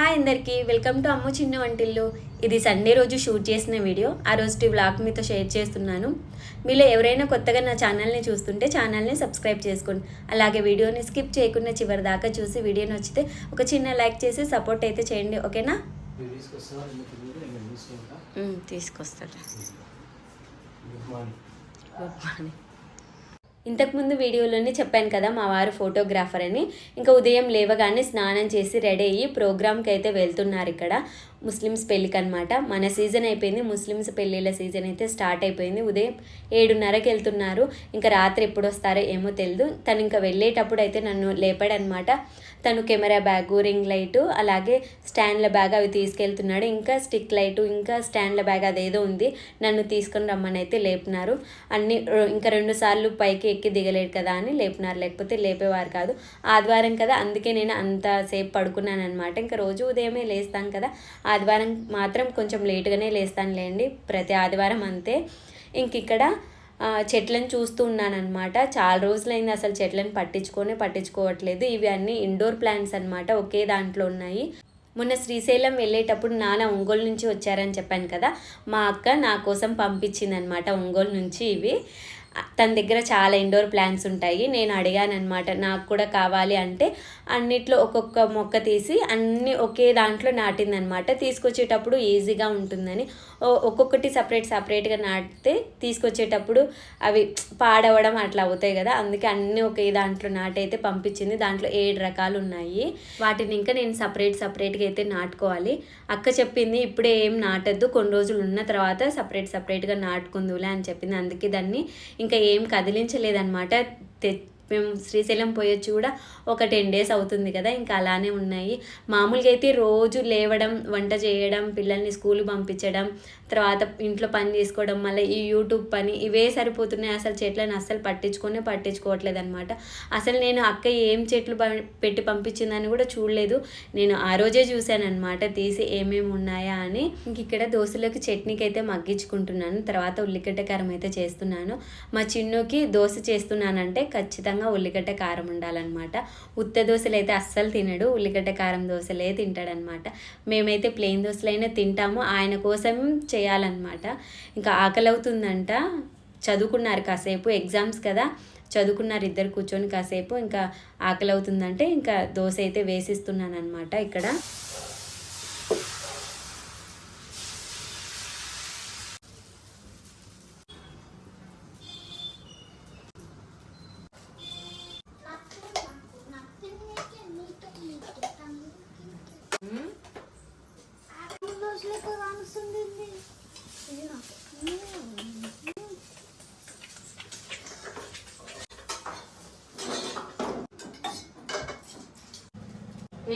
Hi అందరికీ welcome to అమ్ము చిన్న వంటిల్లు. ఇది సండే రోజు షూట్ చేసిన వీడియో. ఆ రోజు వ్లాగ్ మీతో షేర్ చేస్తున్నాను. మీలో ఎవరైనా కొత్తగా నా ఛానల్ని చూస్తుంటే ఛానల్ని సబ్స్క్రైబ్ చేసుకోండి. అలాగే వీడియోని స్కిప్ చేయకుండా చివరి దాకా చూసి వీడియో నచ్చితే ఒక చిన్న లైక్ చేసి సపోర్ట్ అయితే చేయండి ఓకేనా? తీసుకొస్తాడు. Good morning. ఇంతకుముందు వీడియోలోనే చెప్పాను కదా మా వారు ఫోటోగ్రాఫర్ అని. ఇంకా ఉదయం లేవగానే స్నానం చేసి రెడీ అయ్యి ప్రోగ్రామ్కి అయితే వెళ్తున్నారు ఇక్కడ. ముస్లిమ్స్ పెళ్ళికి అనమాట మన సీజన్ అయిపోయింది. ముస్లిమ్స్ పెళ్ళిళ్ళ సీజన్ అయితే స్టార్ట్ అయిపోయింది. ఉదయం ఏడున్నరకి వెళ్తున్నారు. ఇంకా రాత్రి ఎప్పుడు వస్తారో ఏమో తెలియదు తను ఇంకా వెళ్ళేటప్పుడు అయితే నన్ను లేపాడనమాట. తను కెమెరా బ్యాగు రింగ్ లైటు అలాగే స్టాండ్ల బ్యాగ్ అవి తీసుకెళ్తున్నాడు. ఇంకా స్టిక్ లైటు ఇంకా స్టాండ్ల బ్యాగ్ అదేదో ఉంది. నన్ను తీసుకొని రమ్మని అయితే లేపినారు. అన్ని ఇంకా రెండు సార్లు పైకి ఎక్కి దిగలేడు కదా అని లేపినారు. లేకపోతే లేపేవారు కాదు. ఆదివారం కదా అందుకే నేను అంతసేపు పడుకున్నాను అనమాట ఇంకా రోజు ఉదయమే లేస్తాం కదా. ఆదివారం మాత్రం కొంచెం లేటుగానే లేస్తానులేండి. ప్రతి ఆదివారం అంతే. ఇంక ఇక్కడ చెట్లను చూస్తూ ఉన్నానమాట చాలా రోజులైంది అసలు చెట్లను పట్టించుకొని పట్టించుకోవట్లేదు. ఇవి అన్నీ ఇండోర్ ప్లాంట్స్ అన్నమాట. ఒకే దాంట్లో ఉన్నాయి. మొన్న శ్రీశైలం వెళ్ళేటప్పుడు నాన్న ఒంగోలు నుంచి వచ్చారని చెప్పాను కదా. మా అక్క నా కోసం పంపించింది అనమాట ఒంగోలు నుంచి ఇవి. తన దగ్గర చాలా ఇండోర్ ప్లాంట్స్ ఉంటాయి. నేను అడిగాను అనమాట నాకు కూడా కావాలి అంటే అన్నిట్లో ఒక్కొక్క మొక్క తీసి అన్ని ఒకే దాంట్లో నాటిందనమాట తీసుకొచ్చేటప్పుడు ఈజీగా ఉంటుందని. ఒక్కొక్కటి సపరేట్ సపరేట్గా నాటితే తీసుకొచ్చేటప్పుడు అవి పాడవడం అట్లా అవుతాయి కదా. అందుకే అన్ని ఒకే దాంట్లో నాటైతే పంపించింది. దాంట్లో ఏడు రకాలు ఉన్నాయి. వాటిని ఇంకా నేను సపరేట్ సపరేట్గా అయితే నాటుకోవాలి. అక్క చెప్పింది ఇప్పుడే ఏం నాటద్దు. కొన్ని రోజులు ఉన్న తర్వాత సపరేట్ సపరేట్గా నాటుకుందులే అని చెప్పింది. అందుకే దాన్ని ఇంకా ఏం కదిలించలేదన్నమాట. తె మేము శ్రీశైలం పోయొచ్చు కూడా ఒక టెన్ డేస్ అవుతుంది కదా ఇంకా అలానే ఉన్నాయి. మామూలుగా అయితే రోజు లేవడం వంట చేయడం పిల్లల్ని స్కూల్ పంపించడం తర్వాత ఇంట్లో పని చేసుకోవడం మళ్ళీ ఈ యూట్యూబ్ పని ఇవే సరిపోతున్నాయి. అసలు చెట్లను అస్సలు పట్టించుకొని పట్టించుకోవట్లేదు అనమాట అసలు నేను అక్క ఏం చెట్లు పెట్టి పంపించిందని కూడా చూడలేదు. నేను ఆ రోజే చూశాను అనమాట తీసి ఏమేమి ఉన్నాయా అని. ఇంక ఇక్కడ దోశలోకి చట్నీకి అయితే మగ్గించుకుంటున్నాను. తర్వాత ఉల్లిగడ్డ కారం అయితే చేస్తున్నాను. మా చిన్నుకి దోశ చేస్తున్నానంటే ఖచ్చితంగా ఉల్లిగడ్డ కారం ఉండాలన్నమాట. ఉత్త దోశలు అయితే అస్సలు తినడు. ఉల్లిగడ్డ కారం దోశలే తింటాడనమాట మేమైతే ప్లెయిన్ దోశలైనా తింటాము. ఆయన కోసం చేయాలన్నమాట. ఇంకా ఆకలి అవుతుందంట చదువుకున్నారు కాసేపు ఎగ్జామ్స్ కదా. చదువుకున్నారు ఇద్దరు కూర్చొని కాసేపు ఇంకా ఆకలి అవుతుందంటే ఇంకా దోశ అయితే వేసిస్తున్నాను అనమాట ఇక్కడ.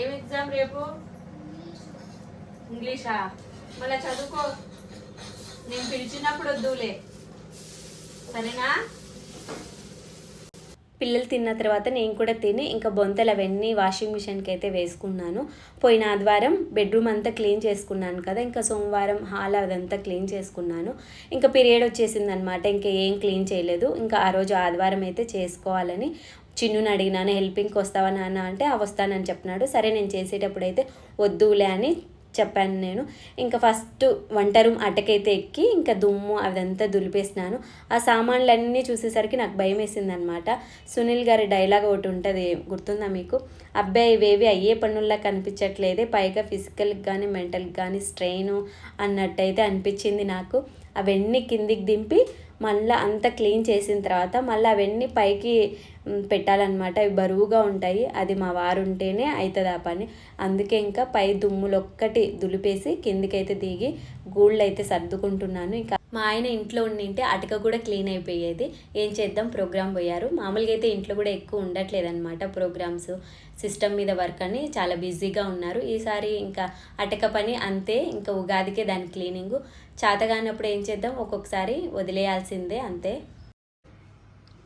ఏం ఎగ్జామ్ రేపు? ఇంగ్లీషా మళ్ళీ చదువుకో. నేను పిలిచినప్పుడు వద్దులే. సరేనా? పిల్లలు తిన్న తర్వాత నేను కూడా తిని ఇంకా బొంతలు అవన్నీ వాషింగ్ మిషన్కి అయితే వేసుకున్నాను. పోయిన ఆదివారం బెడ్రూమ్ అంతా క్లీన్ చేసుకున్నాను కదా ఇంకా సోమవారం హాల్ అదంతా క్లీన్ చేసుకున్నాను. ఇంకా పీరియడ్ వచ్చేసింది అనమాట ఇంకా ఏం క్లీన్ చేయలేదు. ఇంకా ఆ రోజు ఆదివారం అయితే చేసుకోవాలని చిన్నుని అడిగినాను హెల్పింగ్కి వస్తావా నాన్న? అంటే ఆ వస్తానని చెప్పినాడు. సరే నేను చేసేటప్పుడు అయితే వద్దులే అని చెప్పాను నేను. ఇంకా ఫస్ట్ వంట రూమ్ అటకైతే ఎక్కి ఇంకా దుమ్ము అదంతా దులిపేసినాను. ఆ సామాన్లన్నీ చూసేసరికి నాకు భయం వేసిందనమాట సునీల్ గారి డైలాగ్ ఒకటి ఉంటుంది గుర్తుందా మీకు? అబ్బాయి ఇవేవి అయ్యే పనుల్లా కనిపించట్లేదే. పైగా ఫిజికల్కి కానీ మెంటల్కి కానీ స్ట్రెయిన్ అన్నట్టయితే అనిపించింది నాకు. అవన్నీ కిందికి దింపి మళ్ళీ అంతా క్లీన్ చేసిన తర్వాత మళ్ళీ అవన్నీ పైకి పెట్టాలన్నమాట. అవి బరువుగా ఉంటాయి. అది మా వారు ఉంటేనే అవుతుంది ఆ పని. అందుకే ఇంకా పై దుమ్ములు ఒక్కటి దులిపేసి కిందికైతే దిగి గూళ్ళు అయితే సర్దుకుంటున్నాను. ఇంకా మా ఆయన ఇంట్లో ఉండింటే అటక కూడా క్లీన్ అయిపోయేది. ఏం చేద్దాం? ప్రోగ్రామ్ పోయారు. మామూలుగా అయితే ఇంట్లో కూడా ఎక్కువ ఉండట్లేదన్నమాట ప్రోగ్రామ్స్. సిస్టమ్ మీద వర్క్ అని చాలా బిజీగా ఉన్నారు. ఈసారి ఇంకా అటక పని అంతే. ఇంకా ఉగాదికే దాని క్లీనింగ్. చేతగానప్పుడు ఏం చేద్దాం? ఒక్కొక్కసారి వదిలేయాల్సిందే అంతే.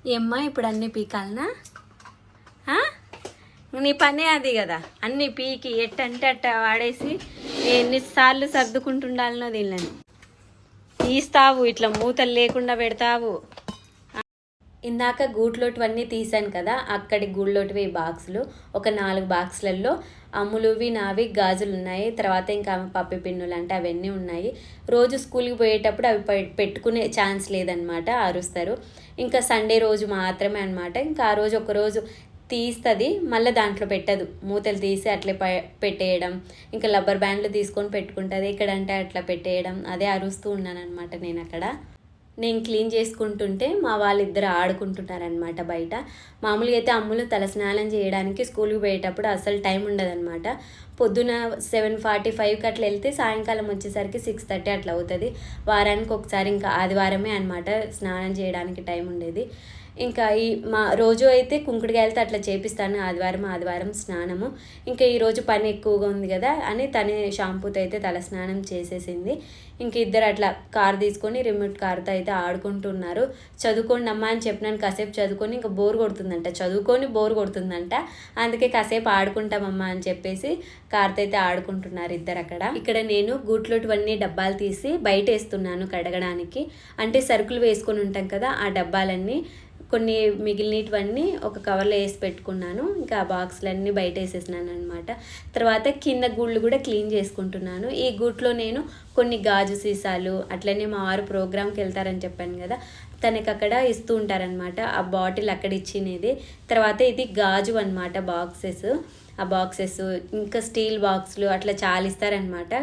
ఏమ్మా ఇప్పుడు అన్నీ పీకాలనా? ఆ? నీ పనే అది కదా. అన్ని పీకి ఎట్టంటే అట్ట వాడేసి ఎన్నిసార్లు సర్దుకుంటుండాలనో దీనిని తీస్తావు ఇట్లా మూతలు లేకుండా పెడతావు. ఇందాక గూట్లోటివన్నీ తీసాను కదా అక్కడి గూళ్ళోటివి బాక్సులు. ఒక నాలుగు బాక్సులలో అమ్ములువి నావి గాజులు ఉన్నాయి తర్వాత ఇంకా పప్పి పిన్నులు అంటే అవన్నీ ఉన్నాయి. రోజు స్కూల్కి పోయేటప్పుడు అవి పె- పెట్టుకునే ఛాన్స్ లేదనమాట అరుస్తారు. ఇంకా సండే రోజు మాత్రమే అనమాట ఇంకా ఆ రోజు ఒకరోజు తీస్తుంది మళ్ళీ దాంట్లో పెట్టదు. మూతలు తీసి అట్లే ప- పెట్టేయడం. ఇంకా రబ్బర్ బ్యాండ్లు తీసుకొని పెట్టుకుంటుంది. ఇక్కడంటే అట్లా పెట్టేయడం. అదే అరుస్తూ ఉన్నాను అనమాట నేను అక్కడ నేను క్లీన్ చేసుకుంటుంటే మా వాళ్ళిద్దరు ఆడుకుంటున్నారనమాట బయట. మామూలుగా అయితే అమ్ములు తలస్నానం చేయడానికి స్కూల్కి పోయేటప్పుడు అసలు టైం ఉండదన్నమాట. పొద్దున సెవెన్ ఫార్టీ ఫైవ్కి అట్లా వెళ్తే సాయంకాలం వచ్చేసరికి సిక్స్ థర్టీ అట్లా అవుతుంది. వారానికి ఒకసారి ఇంకా ఆదివారమే అనమాట స్నానం చేయడానికి టైం ఉండేది. ఇంకా ఈ మా రోజు అయితే కుంకుడుకాయలతో అట్లా చేపిస్తాను. ఆదివారం ఆదివారం స్నానము. ఇంకా ఈరోజు పని ఎక్కువగా ఉంది కదా అని తనే షాంపూతో అయితే తల స్నానం చేసేసింది. ఇంక ఇద్దరు అట్లా కార్ తీసుకొని రిమోట్ కార్తో అయితే ఆడుకుంటున్నారు. చదువుకోండి అమ్మా అని చెప్పినాను. కాసేపు చదువుకొని ఇంకా బోర్ కొడుతుందంట. చదువుకొని బోర్ కొడుతుందంట. అందుకే కాసేపు ఆడుకుంటామమ్మా అని చెప్పేసి కార్తో అయితే ఆడుకుంటున్నారు ఇద్దరు అక్కడ. ఇక్కడ నేను గూట్లోటివన్నీ డబ్బాలు తీసి బయట వేస్తున్నాను కడగడానికి. అంటే సరుకులు వేసుకొని ఉంటాం కదా ఆ డబ్బాలన్నీ. కొన్ని మిగిలినవన్నీ ఒక కవర్లో వేసి పెట్టుకున్నాను. ఇంకా ఆ బాక్స్లన్నీ బయట వేసేసినాను అనమాట తర్వాత కింద గూళ్ళు కూడా క్లీన్ చేసుకుంటున్నాను. ఈ గూట్లో నేను కొన్ని గాజు సీసాలు అట్లనే మా వారు ప్రోగ్రామ్కి వెళ్తారని చెప్పాను కదా తనకి అక్కడ ఇస్తూ ఉంటారనమాట ఆ బాటిల్ అక్కడ ఇచ్చినది. తర్వాత ఇది గాజు అనమాట బాక్సెస్ ఆ బాక్సెస్ ఇంకా స్టీల్ బాక్సులు అట్లా చాలా ఇస్తారనమాట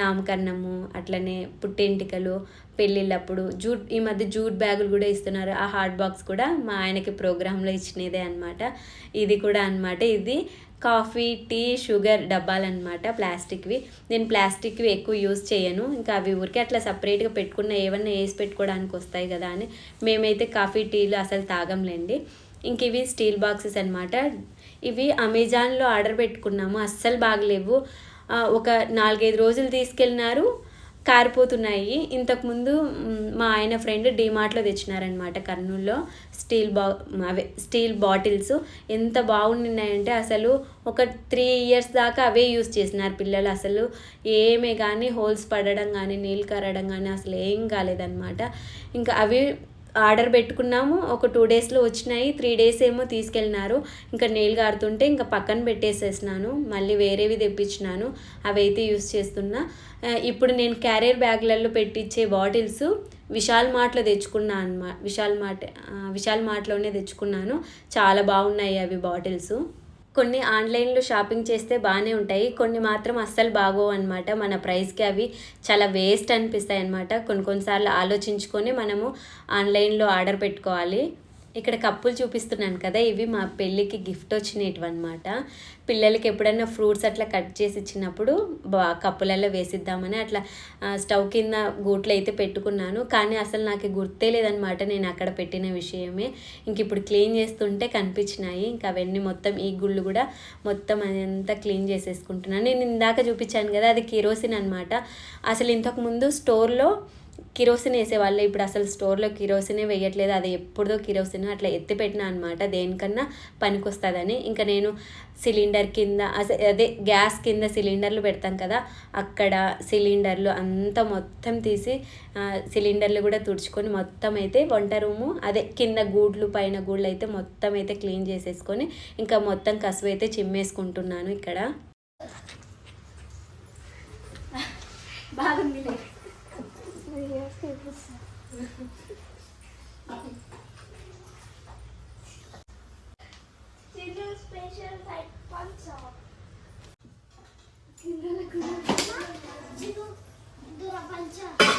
నామకరణము అట్లనే పుట్టెంటికలు పెళ్ళిళ్ళప్పుడు జూట్ ఈ మధ్య జూట్ బ్యాగులు కూడా ఇస్తున్నారు. ఆ హాట్ బాక్స్ కూడా మా ఆయనకి ప్రోగ్రాంలో ఇచ్చినదే అనమాట ఇది కూడా అనమాట ఇది కాఫీ టీ షుగర్ డబ్బాలన్నమాట ప్లాస్టిక్వి. నేను ప్లాస్టిక్వి ఎక్కువ యూజ్ చేయను. ఇంకా అవి ఊరికే అట్లా సపరేట్గా పెట్టుకున్న ఏమన్నా వేసి పెట్టుకోవడానికి వస్తాయి కదా అని మేమైతే కాఫీ టీలు అసలు తాగంలేండి. ఇంక ఇవి స్టీల్ బాక్సెస్ అనమాట ఇవి అమెజాన్లో ఆర్డర్ పెట్టుకున్నాము. అస్సలు బాగలేవు. ఒక నాలుగైదు రోజులు తీసుకెళ్ళినారు. కారిపోతున్నాయి. ఇంతకుముందు మా ఆయన ఫ్రెండ్ డీమార్ట్లో తెచ్చినారనమాట కర్నూల్లో. స్టీల్ బా అవే స్టీల్ బాటిల్స్. ఎంత బాగున్నాయంటే అసలు ఒక త్రీ ఇయర్స్ దాకా అవే యూస్ చేసినారు పిల్లలు. అసలు ఏమే కానీ హోల్స్ పడడం కానీ నీళ్ళు కరడం కానీ అసలు ఏం కాలేదన్నమాట ఇంకా అవి ఆర్డర్ పెట్టుకున్నాము. ఒక టూ డేస్లో వచ్చినాయి. త్రీ డేస్ ఏమో తీసుకెళ్ళినారు. ఇంకా నీళ్ళు కారుతుంటే ఇంకా పక్కన పెట్టేసేసినాను. మళ్ళీ వేరేవి తెప్పించినాను. అవి అయితే యూస్ చేస్తున్నా. ఇప్పుడు నేను క్యారియర్ బ్యాగ్లలో పెట్టించే బాటిల్స్ విశాల్ మార్ట్లో తెచ్చుకున్నా అనమా విశాల్ మార్ట్ విశాల్ మార్ట్లోనే తెచ్చుకున్నాను. చాలా బాగున్నాయి అవి బాటిల్స్. కొన్ని ఆన్లైన్లో షాపింగ్ చేస్తే బాగానే ఉంటాయి. కొన్ని మాత్రం అస్సలు బాగోవు అనమాట మన ప్రైస్కి అవి చాలా వేస్ట్ అనిపిస్తాయి అనమాట కొన్ని కొన్నిసార్లు ఆలోచించుకొని మనము ఆన్లైన్లో ఆర్డర్ పెట్టుకోవాలి. ఇక్కడ కప్పులు చూపిస్తున్నాను కదా ఇవి మా పెళ్ళికి గిఫ్ట్ వచ్చినవి అనమాట పిల్లలకి ఎప్పుడైనా ఫ్రూట్స్ అట్లా కట్ చేసి ఇచ్చినప్పుడు బా కప్పులలో వేసిద్దామని అట్లా స్టవ్ కింద గూట్లో అయితే పెట్టుకున్నాను. కానీ అసలు నాకు గుర్తే లేదనమాట నేను అక్కడ పెట్టిన విషయమే. ఇంక ఇప్పుడు క్లీన్ చేస్తుంటే కనిపించినాయి. ఇంకా అవన్నీ మొత్తం ఈ గుళ్ళు కూడా మొత్తం అదంతా క్లీన్ చేసేసుకుంటున్నాను. నేను ఇందాక చూపించాను కదా అది కిరోసిన్ అనమాట అసలు ఇంతకు ముందు స్టోర్లో కిరోసిన్ వేసేవాళ్ళు ఇప్పుడు అసలు స్టోర్లో కిరోసినే వేయట్లేదు. అది ఎప్పుడుదో కిరోసిన్ అట్లా ఎత్తి పెట్టినా అనమాట దేనికన్నా పనికొస్తుందని. ఇంకా నేను సిలిండర్ కింద అదే గ్యాస్ కింద సిలిండర్లు పెడతాం కదా అక్కడ సిలిండర్లు అంతా మొత్తం తీసి సిలిండర్లు కూడా తుడుచుకొని మొత్తం అయితే వంట రూము అదే కింద గూడ్లు పైన గూడ్లు అయితే మొత్తం అయితే క్లీన్ చేసేసుకొని ఇంకా మొత్తం కసువు అయితే చిమ్మేసుకుంటున్నాను ఇక్కడ. బాగుంది 이렇게 입었어. 진우 스페셜 라이트 반짝. 진우는 그냥 지금 누나 반짝.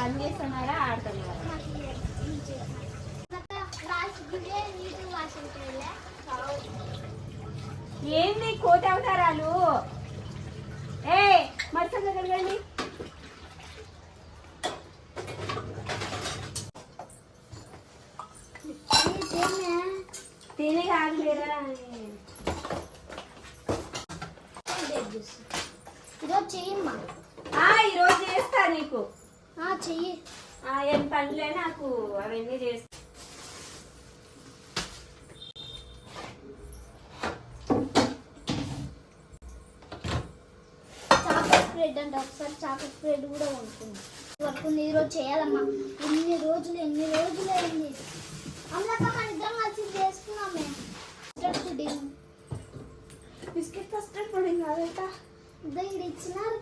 పని చేస్తున్నారా ఆడుతున్నారా? ఏంది కోతి అవతారాలు? ఏ మరుసంగా కడగండి తినే కాదు లేదా ఈరోజు చెయ్యమ్మా. ఆ, ఈరోజు చేస్తా నీకు. చెయ్యి. ఏం పనులే నాకు అవన్నీ చేస్తా చాక్లెట్ స్ప్రెడ్ అంటే ఒకసారి చాక్లెట్ స్ప్రెడ్ కూడా ఉంటుంది వర్క్ ఈరోజు చేయాలమ్మా. ఎన్ని రోజులు ఎన్ని రోజులు అయింది? అందులో మన ఇద్దరం కలిసి చేసుకున్నామే. బిస్కెట్ కస్టర్డ్ పుడింగ్ అదంతా ఇద్దరు ఇచ్చినారు.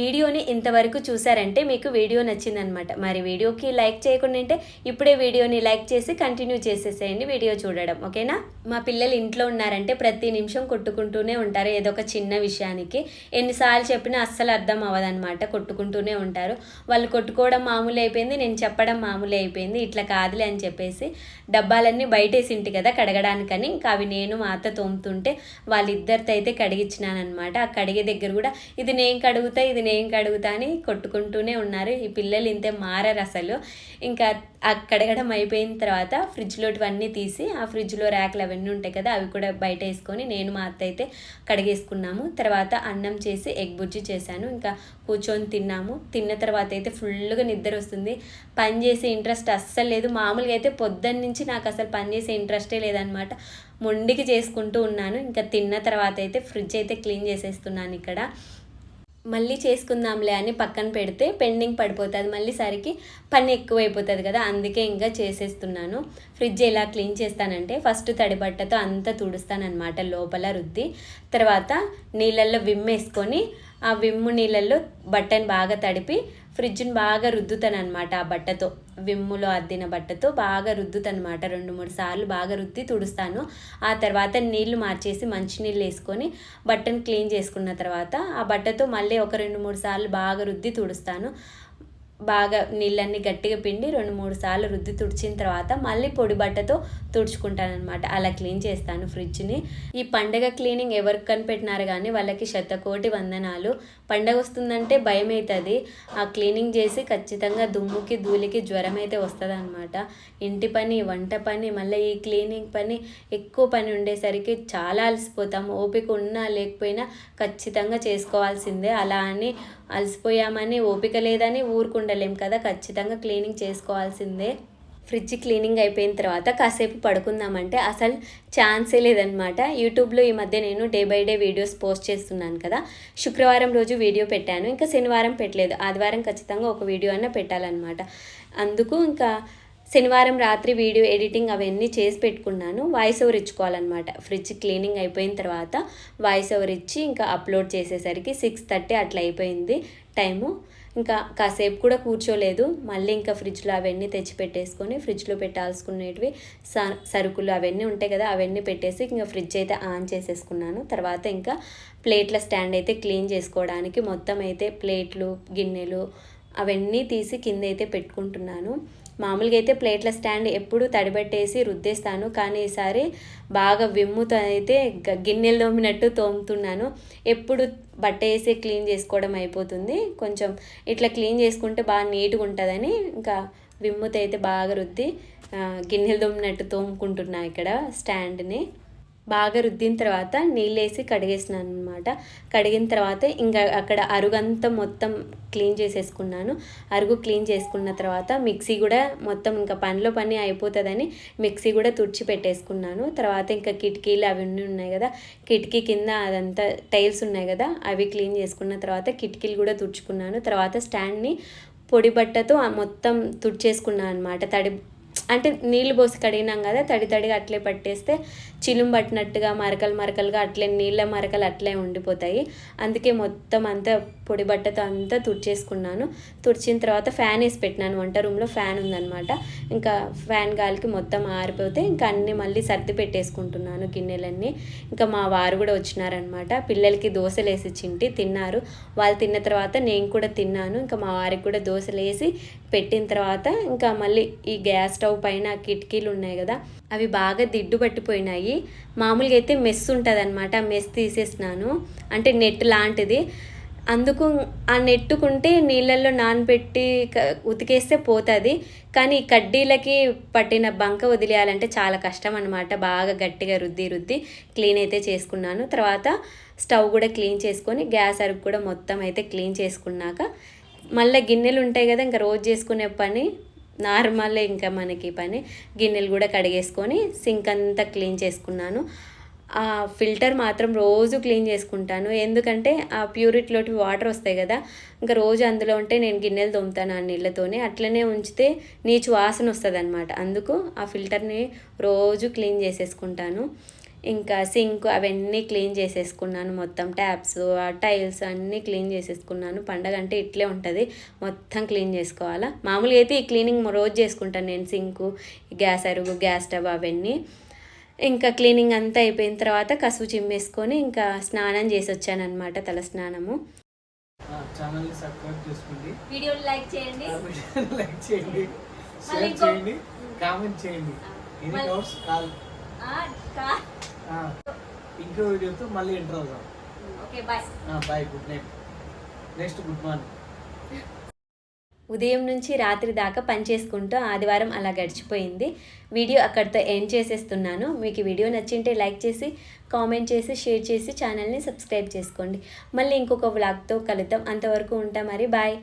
వీడియోని ఇంతవరకు చూసారంటే మీకు వీడియో నచ్చిందనమాట మరి వీడియోకి లైక్ చేయకుండా అంటే ఇప్పుడే వీడియోని లైక్ చేసి కంటిన్యూ చేసేసేయండి వీడియో చూడడం ఓకేనా? మా పిల్లలు ఇంట్లో ఉన్నారంటే ప్రతి నిమిషం కొట్టుకుంటూనే ఉంటారు ఏదో ఒక చిన్న విషయానికి. ఎన్నిసార్లు చెప్పినా అస్సలు అర్థం అవ్వదనమాట కొట్టుకుంటూనే ఉంటారు. వాళ్ళు కొట్టుకోవడం మామూలు అయిపోయింది నేను చెప్పడం మామూలు అయిపోయింది ఇట్లా కాదులే అని చెప్పేసి డబ్బాలన్నీ బయటేసింటి కదా కడగడానికని ఇంకా అవి నేను మా అత్త తోముతుంటే వాళ్ళిద్దరితో అయితే కడిగించినానమాట ఆ కడిగే దగ్గర కూడా ఇది నేను కడుగుతా ఇది నేను కడుగుతా అని కొట్టుకుంటూనే ఉన్నారు. ఈ పిల్లలు ఇంతే మారరు అసలు. ఇంకా అక్కడగడం కడగడం అయిపోయిన తర్వాత ఫ్రిడ్జ్లోటివన్నీ తీసి ఆ ఫ్రిడ్జ్లో ర్యాక్లు అవన్నీ ఉంటాయి కదా అవి కూడా బయట వేసుకొని నేను మా అత్త అయితే కడిగేసుకున్నాము. తర్వాత అన్నం చేసి ఎగ్ బుజ్జి చేశాను. ఇంకా కూర్చొని తిన్నాము. తిన్న తర్వాత అయితే ఫుల్గా నిద్ర వస్తుంది. పని చేసే ఇంట్రెస్ట్ అస్సలు లేదు. మామూలుగా అయితే పొద్దున్న నుంచి నాకు అసలు పని చేసే ఇంట్రెస్టే లేదనమాట మొండికి చేసుకుంటూ ఉన్నాను. ఇంకా తిన్న తర్వాత అయితే ఫ్రిడ్జ్ అయితే క్లీన్ చేసేస్తున్నాను ఇక్కడ. మళ్ళీ చేసుకుందాంలే అని పక్కన పెడితే పెండింగ్ పడిపోతుంది. మళ్ళీ సరికి పని ఎక్కువైపోతుంది కదా అందుకే ఇంకా చేసేస్తున్నాను. ఫ్రిడ్జ్ ఎలా క్లీన్ చేస్తానంటే ఫస్ట్ తడిబట్టతో అంతా తుడుస్తానమాట లోపల రుద్ది. తర్వాత నీళ్ళల్లో విమ్ వేసుకొని ఆ విమ్ము నీళ్ళల్లో బట్టని బాగా తడిపి ఫ్రిడ్జ్ని బాగా రుద్దుతానమాట ఆ బట్టతో. విమ్ములో అద్దిన బట్టతో బాగా రుద్దుతనమాట రెండు మూడు సార్లు బాగా రుద్ది తుడుస్తాను. ఆ తర్వాత నీళ్ళు మార్చేసి మంచినీళ్ళు వేసుకొని బట్టను క్లీన్ చేసుకున్న తర్వాత ఆ బట్టతో మళ్ళీ ఒక రెండు మూడు సార్లు బాగా రుద్ది తుడుస్తాను. బాగా నీళ్ళన్నీ గట్టిగా పిండి రెండు మూడు సార్లు రుద్ది తుడిచిన తర్వాత మళ్ళీ పొడి బట్టతో తుడుచుకుంటాను అనమాట అలా క్లీన్ చేస్తాను ఫ్రిడ్జ్ని. ఈ పండగ క్లీనింగ్ ఎవరికి కనిపెట్టినారు కానీ వాళ్ళకి శతకోటి వందనాలు. పండగ వస్తుందంటే భయం అవుతుంది ఆ క్లీనింగ్ చేసి ఖచ్చితంగా దుమ్ముకి ధూళికి జ్వరం అయితే వస్తుంది అనమాట ఇంటి పని వంట పని మళ్ళీ ఈ క్లీనింగ్ పని ఎక్కువ పని ఉండేసరికి చాలా అలసిపోతాం. ఓపిక ఉన్నా లేకపోయినా ఖచ్చితంగా చేసుకోవాల్సిందే. అలా అని అలసిపోయామని ఓపిక లేదని ఊరుకుండలేం కదా ఖచ్చితంగా క్లీనింగ్ చేసుకోవాల్సిందే. ఫ్రిడ్జ్ క్లీనింగ్ అయిపోయిన తర్వాత కాసేపు పడుకుందామంటే అసలు ఛాన్సే లేదనమాట యూట్యూబ్లో ఈ మధ్య నేను day by day videos post చేస్తున్నాను కదా. శుక్రవారం రోజు వీడియో పెట్టాను. ఇంకా శనివారం పెట్టలేదు. ఆదివారం ఖచ్చితంగా ఒక వీడియో అన్న పెట్టాలన్నమాట. అందుకు ఇంకా శనివారం రాత్రి వీడియో ఎడిటింగ్ అవన్నీ చేసి పెట్టుకున్నాను. వాయిస్ ఓవర్ ఇచ్చుకోవాలన్నమాట. ఫ్రిడ్జ్ క్లీనింగ్ అయిపోయిన తర్వాత వాయిస్ ఓవర్ ఇచ్చి ఇంకా అప్లోడ్ చేసేసరికి సిక్స్ థర్టీ అట్లా అయిపోయింది టైము. ఇంకా కాసేపు కూడా కూర్చోలేదు. మళ్ళీ ఇంకా ఫ్రిడ్జ్లో అవన్నీ తెచ్చి పెట్టేసుకొని ఫ్రిడ్జ్లో పెట్టాల్సుకునేటివి స- సరుకులు అవన్నీ ఉంటాయి కదా అవన్నీ పెట్టేసి ఇంకా ఫ్రిడ్జ్ అయితే ఆన్ చేసేసుకున్నాను. తర్వాత ఇంకా ప్లేట్ల స్టాండ్ అయితే క్లీన్ చేసుకోవడానికి మొత్తం అయితే ప్లేట్లు గిన్నెలు అవన్నీ తీసి కింద అయితే పెట్టుకుంటున్నాను. మామూలుగా అయితే ప్లేట్ల స్టాండ్ ఎప్పుడు తడిబెట్టేసి రుద్దేస్తాను. కానీ ఈసారి బాగా విమ్ముతో అయితే గిన్నెలు తోమినట్టు తోముతున్నాను. ఎప్పుడు బట్ట వేసి క్లీన్ చేసుకోవడం అయిపోతుంది. కొంచెం ఇట్లా క్లీన్ చేసుకుంటే బాగా నీట్గా ఉంటుందని ఇంకా విమ్ముతో అయితే బాగా రుద్ది గిన్నెలు తోమినట్టు తోముకుంటున్నా ఇక్కడ స్టాండ్ని. బాగా రుద్దిన తర్వాత నీళ్ళేసి కడిగేసినాను అనమాట కడిగిన తర్వాత ఇంకా అక్కడ అరుగంతా మొత్తం క్లీన్ చేసేసుకున్నాను. అరుగు క్లీన్ చేసుకున్న తర్వాత మిక్సీ కూడా మొత్తం ఇంకా పనిలో పని అయిపోతుందని మిక్సీ కూడా తుడిచి పెట్టేసుకున్నాను. తర్వాత ఇంకా కిటికీలు అవన్నీ ఉన్నాయి కదా కిటికీ కింద అదంతా టైల్స్ ఉన్నాయి కదా అవి క్లీన్ చేసుకున్న తర్వాత కిటికీలు కూడా తుడుచుకున్నాను. తర్వాత స్టాండ్ని పొడి బట్టతో మొత్తం తుడిచేసుకున్నాను అనమాట తడి అంటే నీళ్ళు పోసి కడిగినాం కదా తడి తడిగా అట్లే పట్టేస్తే చిలుం పట్టినట్టుగా మరకలు మరకలుగా అట్లే నీళ్ళ మరకలు అట్లే ఉండిపోతాయి. అందుకే మొత్తం అంతా పొడి బట్టతో అంతా తుడిచేసుకున్నాను. తుడిచిన తర్వాత ఫ్యాన్ వేసి పెట్టినాను. వంట రూమ్లో ఫ్యాన్ ఉందన్నమాట. ఇంకా ఫ్యాన్ గాలికి మొత్తం ఆరిపోతే ఇంకా అన్నీ మళ్ళీ సర్ది పెట్టేసుకుంటున్నాను గిన్నెలన్నీ. ఇంకా మా వారు కూడా వచ్చినారనమాట పిల్లలకి దోశలు వేసి చింటి తిన్నారు. వాళ్ళు తిన్న తర్వాత నేను కూడా తిన్నాను. ఇంకా మా వారికి కూడా దోశలు వేసి పెట్టిన తర్వాత ఇంకా మళ్ళీ ఈ గ్యాస్ స్టవ్ పైన కిటికీలు ఉన్నాయి కదా అవి బాగా దిడ్డు పట్టిపోయినాయి. మామూలుగా అయితే మెస్ ఉంటుంది అనమాట మెస్ తీసేసినాను. అంటే నెట్ లాంటిది. అందుకు ఆ నెట్టుకుంటే నీళ్ళల్లో నానబెట్టి ఉతికేస్తే పోతుంది. కానీ ఈ కడ్డీలకి పట్టిన బంక వదిలేయాలంటే చాలా కష్టం అనమాట బాగా గట్టిగా రుద్ది రుద్ది క్లీన్ అయితే చేసుకున్నాను. తర్వాత స్టవ్ కూడా క్లీన్ చేసుకొని గ్యాస్ అరుగు కూడా మొత్తం అయితే క్లీన్ చేసుకున్నాక మళ్ళీ గిన్నెలు ఉంటాయి కదా ఇంకా రోజు చేసుకునే పని నార్మల్ ఇంకా మనకి పని. గిన్నెలు కూడా కడిగేసుకొని సింక్ అంతా క్లీన్ చేసుకున్నాను. ఆ ఫిల్టర్ మాత్రం రోజు క్లీన్ చేసుకుంటాను. ఎందుకంటే ఆ ప్యూరిటీలోటి వాటర్ వస్తాయి కదా ఇంకా రోజు అందులో ఉంటే నేను గిన్నెలు తోముతాను ఆ నీళ్ళతోనే. అట్లనే ఉంచితే నీచు వాసన వస్తుంది అనమాట అందుకు ఆ ఫిల్టర్ని రోజు క్లీన్ చేసేసుకుంటాను. ఇంకా సింక్ అవన్నీ క్లీన్ చేసేసుకున్నాను మొత్తం. ట్యాప్స్ టైల్స్ అన్నీ క్లీన్ చేసేసుకున్నాను. పండగ అంటే ఇట్లే ఉంటుంది. మొత్తం క్లీన్ చేసుకోవాలా? మామూలుగా అయితే ఈ క్లీనింగ్ రోజు చేసుకుంటాను నేను సింకు గ్యాస్ అరుగు గ్యాస్ స్టవ్ అవన్నీ. ఇంకా క్లీనింగ్ అంతా అయిపోయిన తర్వాత కసువు చిమ్మేసుకొని ఇంకా స్నానం చేసి వచ్చాను అనమాట తల స్నానము వీడియోని లైక్ చేయండి. లైక్ చేయండి. మళ్ళీ షేర్ ఇంకో- చేయండి. కామెంట్ చేయండి. ఎనీ మళ్ళీ- డౌట్స్ కాల్. ఇంకో వీడియోతో మళ్ళీ ఎంటర్ అవుదాం. Okay bye. Bye good night. Next good morning. ఉదయం నుంచి రాత్రి దాకా పని చేసుకుంటూ ఆదివారం అలా గడిచిపోయింది. వీడియో అక్కడితో ఎండ్ చేసేస్తున్నాను. మీకు వీడియో నచ్చింటే లైక్ చేసి కామెంట్ చేసి షేర్ చేసి ఛానల్ని సబ్స్క్రైబ్ చేసుకోండి. మళ్ళీ ఇంకొక వ్లాగ్తో కలుద్దాం. అంతవరకు ఉంటాం మరి. బాయ్.